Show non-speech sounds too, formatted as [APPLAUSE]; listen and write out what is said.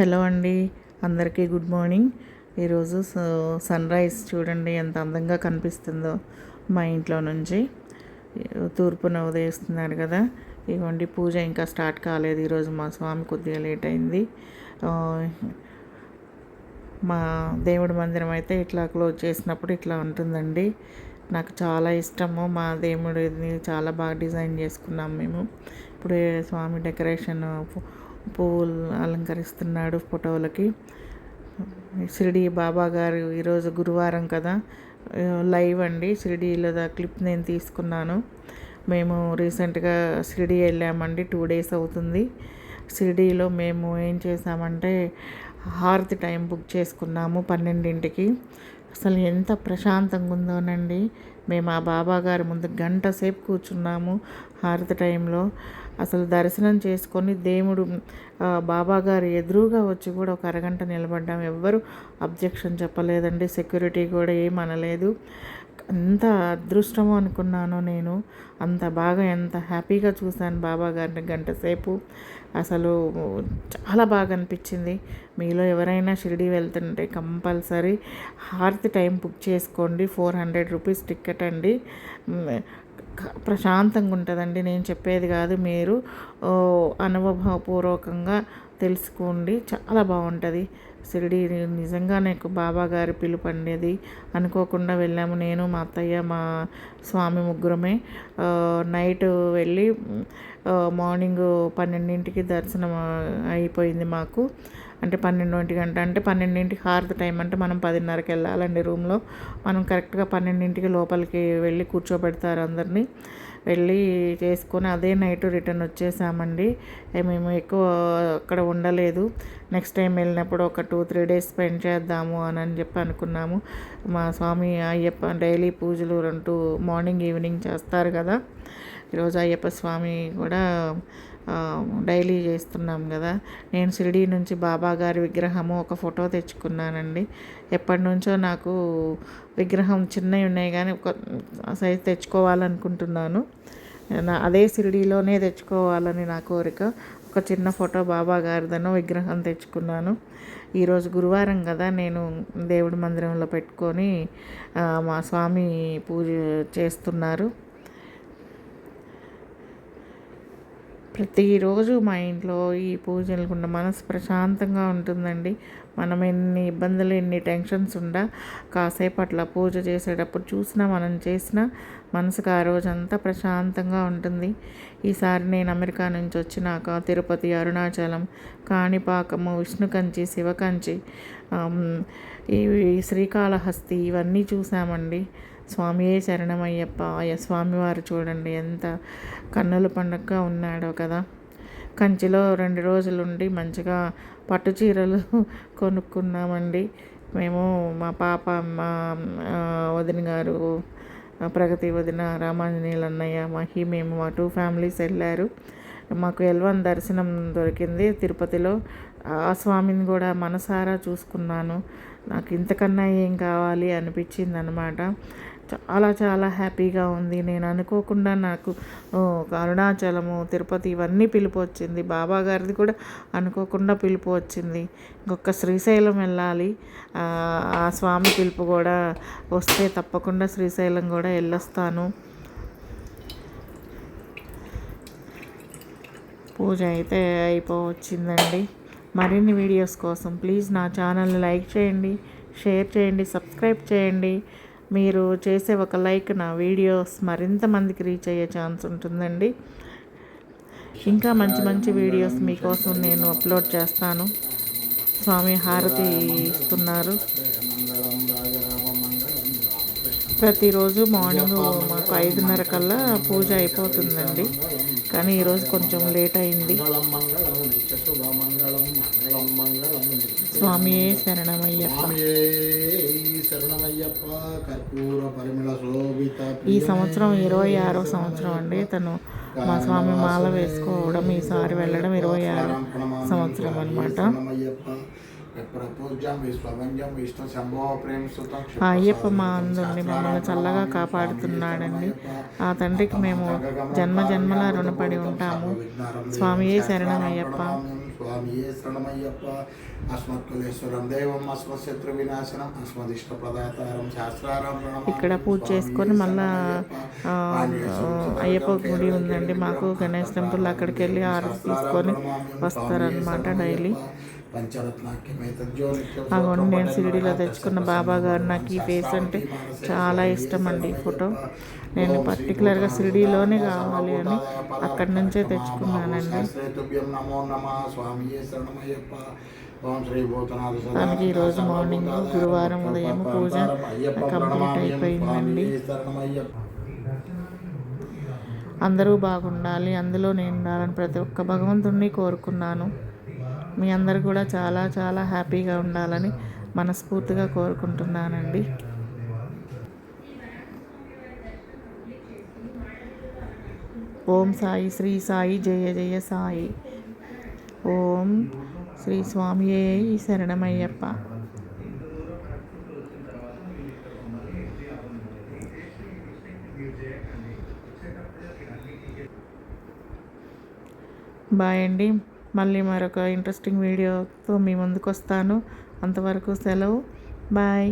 Hello అండి. అందరికీ good morning. ఈరోజు స- సన్ రైజ్ చూడండి ఎంత అందంగా కనిపిస్తుందో మా ఇంట్లో నుంచి. తూర్పున ఉదయిస్తున్నారు కదా. ఇవ్వండి పూజ ఇంకా స్టార్ట్ కాలేదు. ఈరోజు మా స్వామి కొద్దిగా లేట్ అయింది. మా దేవుడి మందిరం అయితే ఇట్లా క్లోజ్ చేసినప్పుడు ఇట్లా ఉంటుందండి. నాకు చాలా ఇష్టము. మా దేవుడిని చాలా బాగా డిజైన్ చేసుకున్నాం మేము. ఇప్పుడు స్వామి డెకరేషన్ పువ్వులు అలంకరిస్తున్నాడు ఫోటోలకి. షిరిడి బాబా గారు ఈరోజు గురువారం కదా. లైవ్ అండి. షిరిడీలో క్లిప్ నేను తీసుకున్నాను. మేము రీసెంట్గా షిరిడి వెళ్ళామండి. టూ డేస్ అవుతుంది. షిరిడీలో మేము ఏం చేసామంటే హారతి టైం బుక్ చేసుకున్నాము పన్నెండింటికి. అసలు ఎంత ప్రశాంతంగా ఉందోనండి. మేము ఆ బాబా గారి ముందు గంట సేపు కూర్చున్నాము హారతి టైంలో. అసలు దర్శనం చేసుకొని దేవుడు బాబాగారు బాబా గారు ఎదురుగా వచ్చి కూడా ఒక అరగంట నిలబడ్డాం. ఎవ్వరు అబ్జెక్షన్ చెప్పలేదండి. సెక్యూరిటీ కూడా ఏం అనలేదు. ఎంత అదృష్టము అనుకున్నానో నేను. అంత బాగా ఎంత హ్యాపీగా చూశాను బాబా గారిని గంట సేపు. అసలు చాలా బాగా అనిపించింది. మీలో ఎవరైనా షిరిడి వెళ్తుంటే కంపల్సరీ హార్త్ టైం బుక్ చేసుకోండి. ఫోర్ హండ్రెడ్ రూపీస్ టికెట్ అండి. ప్రశాంతంగా ఉంటుందండి. నేను చెప్పేది కాదు. మీరు అనుభవపూర్వకంగా తెలుసుకోండి. చాలా బాగుంటుంది. షిరిడి నిజంగా నాకు బాబా గారి పిలుపు అనేది అనుకోకుండా వెళ్ళాము. నేను మా అత్తయ్య మా స్వామి ముగ్గురమే. నైట్ వెళ్ళి మార్నింగ్ పన్నెండింటికి దర్శనం అయిపోయింది మాకు. అంటే పన్నెండింటి గంట అంటే పన్నెండింటికి హారతి టైం అంటే మనం పదిన్నరకి వెళ్ళాలండి రూమ్లో. మనం కరెక్ట్గా పన్నెండింటికి లోపలికి వెళ్ళి కూర్చోబెడతారు అందరినీ. వెళ్ళి చేసుకొని అదే నైట్ రిటర్న్ వచ్చేసామండి. మేము ఎక్కువ అక్కడ ఉండలేదు. నెక్స్ట్ టైం వెళ్ళినప్పుడు ఒక టూ త్రీ డేస్ స్పెండ్ చేద్దాము అని అని చెప్పి అనుకున్నాము. మా స్వామి అయ్యప్ప డైలీ పూజలు రెండు మార్నింగ్ ఈవినింగ్ చేస్తారు కదా. ఈరోజు అయ్యప్ప స్వామి కూడా డైలీ చేస్తున్నాం కదా. నేను షిరిడీ నుంచి బాబా గారి విగ్రహము ఒక ఫోటో తెచ్చుకున్నానండి. ఎప్పటి నుంచో నాకు విగ్రహం చిన్నవి ఉన్నాయి కానీ ఒక సైజ్ తెచ్చుకోవాలనుకుంటున్నాను. నా అదే షిరిడీలోనే తెచ్చుకోవాలని నా కోరిక. ఒక చిన్న ఫోటో బాబా గారిదను విగ్రహం తెచ్చుకున్నాను. ఈరోజు గురువారం కదా నేను దేవుడి మందిరంలో పెట్టుకొని మా స్వామి పూజ చేస్తున్నారు. ప్రతిరోజు మా ఇంట్లో ఈ పూజలు ఉన్న మనసు ప్రశాంతంగా ఉంటుందండి. మనం ఎన్ని ఇబ్బందులు ఎన్ని టెన్షన్స్ ఉండా కాసేపు అట్లా పూజ చేసేటప్పుడు చూసినా మనం చేసినా మనసుకు ఆ రోజంతా ప్రశాంతంగా ఉంటుంది. ఈసారి నేను అమెరికా నుంచి వచ్చినాక తిరుపతి అరుణాచలం కాణిపాకము విష్ణుకంచి శివకంచి ఈ శ్రీకాళహస్తి ఇవన్నీ చూసామండి. స్వామియే శరణమయ్యప్ప. అయ్య స్వామివారు చూడండి ఎంత కన్నుల పండగగా ఉన్నాడో కదా. కంచిలో రెండు రోజులు ఉండి మంచిగా పట్టు చీరలు [LAUGHS] కొనుక్కున్నామండి. మేము మా పాప మా వదిన గారు ప్రగతి వదిన రామాంజనేయులు అన్నయ్య మహి మేము మా టూ ఫ్యామిలీస్ వెళ్ళారు. మాకు ఎల్వన్ దర్శనం దొరికింది తిరుపతిలో. ఆ స్వామిని కూడా మనసారా చూసుకున్నాను. నాకు ఇంతకన్నా ఏం కావాలి అనిపించింది అనమాట చాలా చాలా హ్యాపీగా ఉంది. నేను అనుకోకుండా నాకు అరుణాచలము తిరుపతి ఇవన్నీ పిలుపు వచ్చింది. బాబా గారిది కూడా అనుకోకుండా పిలుపు వచ్చింది. ఇంకొక శ్రీశైలం వెళ్ళాలి. ఆ ఆ స్వామి పిలుపు కూడా వస్తే తప్పకుండా శ్రీశైలం కూడా వెళ్ళొస్తాను. పూజ అయితే అయిపోవచ్చిందండి. మరిన్ని వీడియోస్ కోసం ప్లీజ్ నా ఛానల్ని లైక్ చేయండి షేర్ చేయండి సబ్స్క్రైబ్ చేయండి. మీరు చేసే ఒక లైక్ నా వీడియోస్ మరింత మందికి రీచ్ అయ్యే ఛాన్స్ ఉంటుందండి. ఇంకా మంచి మంచి వీడియోస్ మీకోసం నేను అప్లోడ్ చేస్తాను. స్వామి హారతి ఇస్తున్నారు. ప్రతిరోజు మార్నింగ్ మాకు ఐదున్నర కల్లా పూజ అయిపోతుందండి. కానీ ఈరోజు కొంచెం లేట్ అయింది. స్వామియే శరణమయ్యప్ప. ఈ సంవత్సరం ఇరవై ఆరో సంవత్సరం అండి. తను మా స్వామి మాల వేసుకోవడం ఈసారి వెళ్ళడం ఇరవై ఆరో సంవత్సరం అనమాట ఆ అయ్యప్ప మా అందుండి మమ్మల్ని చల్లగా కాపాడుతున్నాడండి. ఆ తండ్రికి మేము జన్మ జన్మల రుణపడి ఉంటాము. స్వామియే శరణం అయ్యప్ప స్వామియే శరణమయ్యప్ప? అస్మత్కులేశ్వరం దేవం అస్మశత్రు వినాశనం అస్మదిష్ట ప్రదాతారం శాస్త్రారం. ఇక్కడ పూజ చేసుకొని మళ్ళా అయ్యప్ప గుడి ఉందండి మాకు గణేష్ టెంపుల్ అక్కడికి వెళ్ళి ఆర్డర్ తీసుకొని వస్తారనమాట డైలీ. అగోండి నేను షిరిడీలో తెచ్చుకున్న బాబా గారు నాకు ఈ ఫేస్ అంటే చాలా ఇష్టం అండి ఈ ఫోటో. నేను పర్టికులర్గా షిరిడీలోనే కావాలి అని అక్కడి నుంచే తెచ్చుకున్నానండి. తనకి ఈరోజు మార్నింగ్ గురువారం ఉదయం పూజ కంప్లీట్ అయిపోయిందండి. అందరూ బాగుండాలి అందులో నేను ఉండాలని ప్రతి ఒక్క భగవంతుణ్ణి కోరుకున్నాను. మీ అందరు కూడా చాలా చాలా హ్యాపీగా ఉండాలని మనస్ఫూర్తిగా కోరుకుంటున్నానండి. ఓం సాయి శ్రీ సాయి జయ జయ సాయి. ఓం శ్రీ స్వామియే శరణమయ్యప్ప. బాయ్ అండి. మళ్ళీ మరొక ఇంట్రెస్టింగ్ వీడియోతో మీ ముందుకు వస్తాను అంతవరకు సెలవు. బాయ్